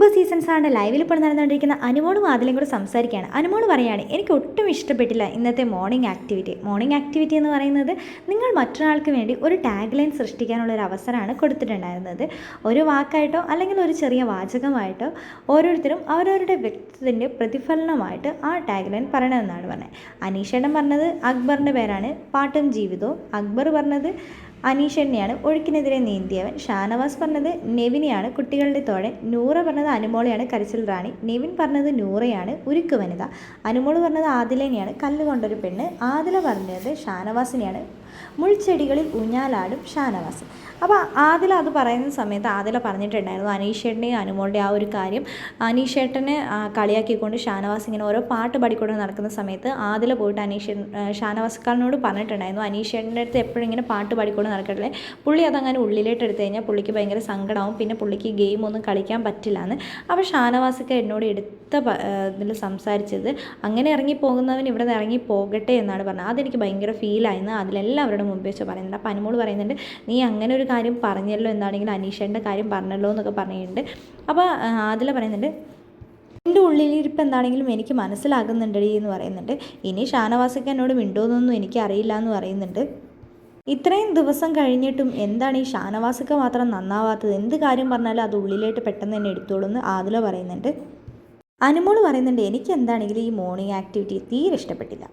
Boss seasons സാറിന്റെ ലൈവിൽ ഇപ്പോൾ നടന്നുകൊണ്ടിരിക്കുന്ന അനുമോളും ആദിലും കൂടെ സംസാരിക്കുകയാണ്. അനുമോൾ പറയാണ് എനിക്ക് ഒട്ടും ഇഷ്ടപ്പെട്ടില്ല ഇന്നത്തെ മോർണിംഗ് ആക്ടിവിറ്റി മോർണിംഗ് ആക്ടിവിറ്റി എന്ന് പറയുന്നത് നിങ്ങൾ മറ്റൊരാൾക്ക് വേണ്ടി ഒരു ടാഗ് ലൈൻ സൃഷ്ടിക്കാനുള്ള ഒരു അവസരമാണ് കൊടുത്തിട്ടുണ്ടായിരുന്നത്. ഒരു വാക്കായിട്ടോ അല്ലെങ്കിൽ ഒരു ചെറിയ വാചകമായിട്ടോ ഓരോരുത്തരും അവരവരുടെ വ്യക്തിത്വത്തിന്റെ പ്രതിഫലനമായിട്ട് ആ ടാഗ് ലൈൻ പറയണമെന്നാണ് പറഞ്ഞത്. അനീഷേട്ടൻ പറഞ്ഞത് അക്ബറിന്റെ പേരാണ് പാട്ടും ജീവിതവും. അക്ബർ പറഞ്ഞത് അനീഷനെയാണ് ഒഴുക്കിനെതിരെ നീന്തിയവൻ. ഷാനവാസ് പറഞ്ഞത് നെവിനെയാണ്. കുട്ടികളുടെ തോഴൻ നൂറ പറഞ്ഞത് അനുമോളെയാണ്. കരച്ചിൽ റാണി. നെവിൻ പറഞ്ഞത് നൂറയാണ്. ഉരുക്ക് വനിത. അനുമോൾ പറഞ്ഞത് ആദിലേനെയാണ്. കല്ലുകൊണ്ടൊരു പെണ്ണ്. ആദില പറഞ്ഞത് ഷാനവാസിനെയാണ്. മുൾച്ചെടികളിൽ ഊഞ്ഞാലാടും ഷാനവാസ്. അപ്പോൾ ആദില അത് പറയുന്ന സമയത്ത് ആദില പറഞ്ഞിട്ടുണ്ടായിരുന്നു അനീഷേട്ടനെയും അനുമോളുടെ ആ ഒരു കാര്യം. അനീഷേട്ടനെ കളിയാക്കിക്കൊണ്ട് ഷാനവാസ് ഇങ്ങനെ ഓരോ പാട്ട് പാടിക്കൊണ്ട് നടക്കുന്ന സമയത്ത് ആദില പോയിട്ട് അനീഷ് ഷാനവാസ്ക്കാരനോട് പറഞ്ഞിട്ടുണ്ടായിരുന്നു അനീഷേട്ടന്റെ അടുത്ത് എപ്പോഴും ഇങ്ങനെ പാട്ട് പാടിക്കൊണ്ട് നടക്കട്ടില്ലേ പുള്ളി അതങ്ങനെ ഉള്ളിലേട്ട് എടുത്തു കഴിഞ്ഞാൽ പുള്ളിക്ക് ഭയങ്കര സങ്കടമാവും പിന്നെ പുള്ളിക്ക് ഗെയിം ഒന്നും കളിക്കാൻ പറ്റില്ല എന്ന് അപ്പോൾ ഷാനവാസൊക്കെ എന്നോട് എടുത്ത ഇതിൽ സംസാരിച്ചത് അങ്ങനെ ഇറങ്ങി പോകുന്നവൻ ഇവിടെ നിന്ന് ഇറങ്ങി പോകട്ടെ എന്നാണ് പറഞ്ഞത്. അതെനിക്ക് ഭയങ്കര ഫീലായെന്ന് അതിലെല്ലാവരുടെ മുമ്പ് വെച്ച് പറയുന്നുണ്ട്. അപ്പോൾ അനുമോൾ പറയുന്നുണ്ട് നീ അങ്ങനെ ഒരു കാര്യം പറഞ്ഞല്ലോ എന്നാണെങ്കിൽ അനീഷേന്റെ കാര്യം പറഞ്ഞല്ലോ എന്നൊക്കെ പറയുന്നുണ്ട് അപ്പോൾ അതിൽ പറയുന്നുണ്ട് എന്റെ ഉള്ളിലിരിപ്പ് എന്താണെങ്കിലും എനിക്ക് മനസ്സിലാകുന്നുണ്ടടി എന്ന് പറയുന്നുണ്ട്. ഇനി ഷാനവാസൊക്കെ എന്നോട് മിണ്ടോന്നൊന്നും എനിക്കറിയില്ല എന്ന് പറയുന്നുണ്ട്. ഇത്രയും ദിവസം കഴിഞ്ഞിട്ടും എന്താണ് ഈ ഷാനവാസൊക്കെ മാത്രം നന്നാവാത്തത്? എന്ത് കാര്യം പറഞ്ഞാലും അത് ഉള്ളിലേട്ട് പെട്ടെന്ന് തന്നെ എടുത്തോളൂ എന്ന് ആദില പറയുന്നുണ്ട്. അനുമോൾ പറയുന്നുണ്ട് എനിക്ക് എന്താണെങ്കിലും ഈ മോർണിംഗ് ആക്ടിവിറ്റി തീരെ ഇഷ്ടപ്പെട്ടില്ല.